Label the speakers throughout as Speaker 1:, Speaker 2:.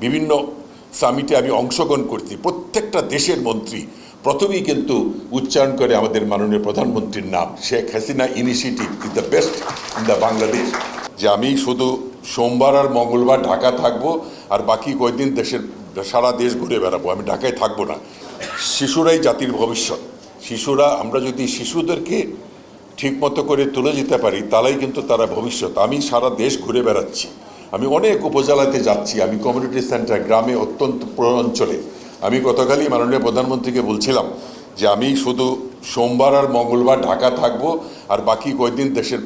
Speaker 1: বিভিন্ন সামিটে আমি অংশগ্রহণ করছি। প্রত্যেকটা দেশের মন্ত্রী প্রথমেই কিন্তু উচ্চারণ করে আমাদের মাননীয় প্রধানমন্ত্রীর নাম। Sheikh Hasina initiative is the best in the Bangladesh যে আমি শুধু সোমবার আর মঙ্গলবার ঢাকা থাকব আর বাকি কয়েকদিন দেশের সারা দেশ ঘুরে বেড়াবো। আমি ঢাকায় থাকব না। শিশুরাই জাতির ভবিষ্যৎ। শিশুরা, আমরা যদি শিশুদেরকে ঠিকমতো করে তুলে যেতে পারি, তাহলেই কিন্তু তারা ভবিষ্যৎ। আমি সারা দেশ ঘুরে বেড়াচ্ছি। আমি অনেক উপজেলাতে যাচ্ছি, আমি কমিউনিটি সেন্টার গ্রামে অত্যন্ত অঞ্চলে। আমি গতকালই মাননীয় প্রধানমন্ত্রীকে বলছিলাম যে আমি শুধু সোমবার আর মঙ্গলবার ঢাকা থাকব আর বাকি কয়েকদিন দেশের,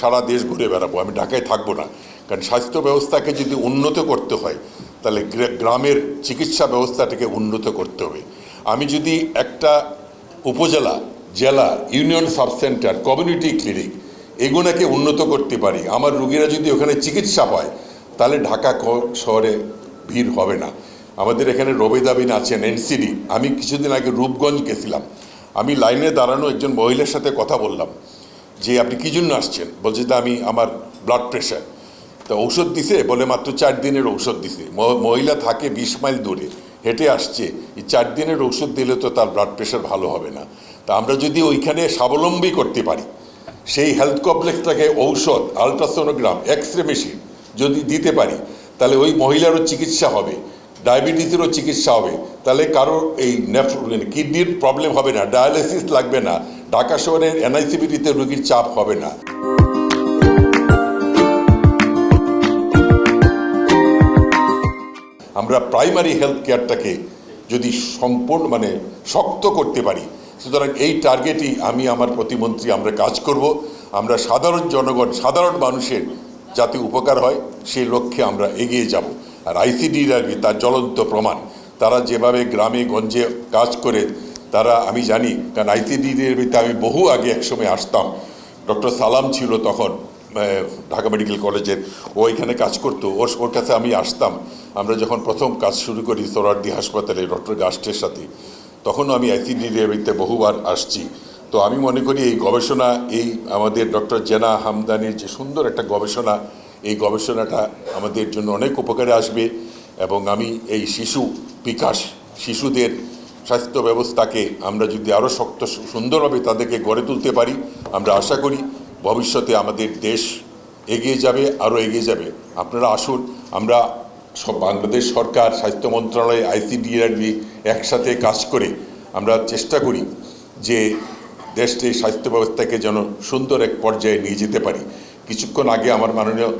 Speaker 1: সারা দেশ ঘুরে বেড়াবো। আমি ঢাকায় থাকব না। কারণ স্বাস্থ্য ব্যবস্থাকে যদি উন্নত করতে হয়, তাহলে গ্রামের চিকিৎসা ব্যবস্থাটাকে উন্নত করতে হবে। আমি যদি একটা উপজেলা, জেলা, union sub centre community clinic এগুলোকে উন্নত করতে পারি, আমার রুগীরা যদি ওখানে চিকিৎসা পায় তাহলে ঢাকা শহরে ভিড় হবে না। আমাদের এখানে রবিদাবিন আছেন, এনসিডি। আমি কিছুদিন আগে রূপগঞ্জ গেছিলাম। আমি লাইনে দাঁড়ানো একজন মহিলার সাথে কথা বললাম। যে, আপনি কী জন্য আসছেন? বলছে যে আমি আমার ব্লাড প্রেশার তো ঔষধ দিছে, বলে মাত্র চার দিনের ঔষধ দিছে। মহিলা থাকে বিশ মাইল দূরে, হেঁটে আসছে। এই চার দিনের ঔষধ দিলে তো তার ব্লাড প্রেশার ভালো হবে না। তা আমরা যদি ওইখানে স্বাবলম্বী করতে পারি, সেই হেলথ কমপ্লেক্সটাকে ঔষধ আলট্রাসোনোগ্রাম এক্স রে মেশিন যদি দিতে পারি, তাহলে ওই মহিলারও চিকিৎসা হবে, ডায়াবেটিসেরও চিকিৎসা হবে, তাহলে কারও এই কিডনির প্রবলেম হবে না ডায়ালিসিস লাগবে না, ঢাকা শহরের এনআইসিবিটিতে রোগীর চাপ হবে না। আমরা প্রাইমারি হেলথ কেয়ারটাকে যদি সম্পূর্ণ মানে শক্ত করতে পারি, সুতরাং এই টার্গেটই আমি, আমার প্রতিমন্ত্রী, আমরা কাজ করব। আমরা সাধারণ জনগণ, সাধারণ মানুষের যাতে উপকার হয়, সেই লক্ষ্যে আমরা এগিয়ে যাব। আর আইসিডিআরবি তার জ্বলন্ত প্রমাণ। তারা যেভাবে গ্রামে, গঞ্জে কাজ করে, তারা, আমি জানি, কারণ আইসিডিআরবিতে আমি বহু আগে একসময় আসতাম। ডক্টর সালাম ছিল তখন ঢাকা মেডিকেল কলেজের। ও এখানে কাজ করতো, ওর ওর কাছে আমি আসতাম। আমরা যখন প্রথম কাজ শুরু করি, সোরারদি হাসপাতালে, ডক্টর গাস্টের সাথে। তখনও আমি আইসিডিডিএবিতে বহুবার আসছি। তো আমি মনে করি এই গবেষণা, এই আমাদের ডক্টর জেনা হামদানির যে সুন্দর একটা গবেষণা, এই গবেষণাটা আমাদের জন্য অনেক উপকারে আসবে এবং আমি এই শিশু বিকাশ, শিশুদের স্বাস্থ্য ব্যবস্থাকে আমরা যদি আরও শক্ত, সুন্দরভাবে তাদেরকে গড়ে তুলতে পারি, আমরা আশা করি ভবিষ্যতে আমাদের দেশ এগিয়ে যাবে আরও এগিয়ে যাবে। আপনারা আসুন, আমরা সব বাংলাদেশ সরকার, স্বাস্থ্য মন্ত্রণালয়, আইসিডিআরবি একসাথে কাজ করে আমরা চেষ্টা করি যে দেশটির স্বাস্থ্য ব্যবস্থাকে যেন সুন্দর এক পর্যায়ে নিয়ে যেতে পারি। কিছুক্ষণ আগে আমার মাননীয়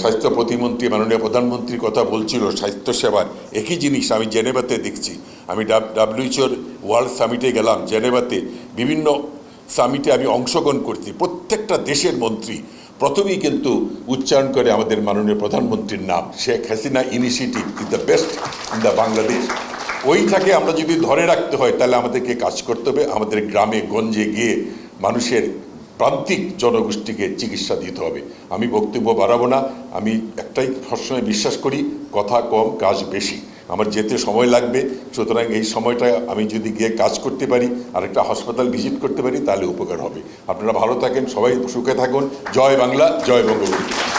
Speaker 1: স্বাস্থ্য প্রতিমন্ত্রী, মাননীয় প্রধানমন্ত্রী কথা বলছিল স্বাস্থ্য সেবার একই জিনিস আমি জেনেভাতে দেখছি। আমি ডাব্লিউএইচওর ওয়ার্ল্ড সামিটে গেলাম, জেনেভাতে বিভিন্ন সামিটে আমি অংশগ্রহণ করছি। প্রত্যেকটা দেশের মন্ত্রী প্রথমেই কিন্তু উচ্চারণ করে আমাদের মাননীয় প্রধানমন্ত্রীর নাম। Sheikh Hasina initiative is the best in the Bangladesh. ওইটাকে আমরা যদি ধরে রাখতে হয়, তাহলে আমাদেরকে কাজ করতে হবে। আমাদের গ্রামে, গঞ্জে গিয়ে মানুষের প্রান্তিক জনগোষ্ঠীকে চিকিৎসা দিতে হবে। আমি বক্তব্য বাড়াবো না। আমি একটাই সবসময় বিশ্বাস করি, কথা কম, কাজ বেশি। আমার যেতে সময় লাগবে। সুতরাং এই সময়টা আমি যদি গিয়ে কাজ করতে পারি আর একটা হাসপাতাল ভিজিট করতে পারি, তাহলে উপকার হবে। আপনারা ভালো থাকেন, সবাই সুখে থাকুন। জয় বাংলা, জয় বঙ্গবন্ধু।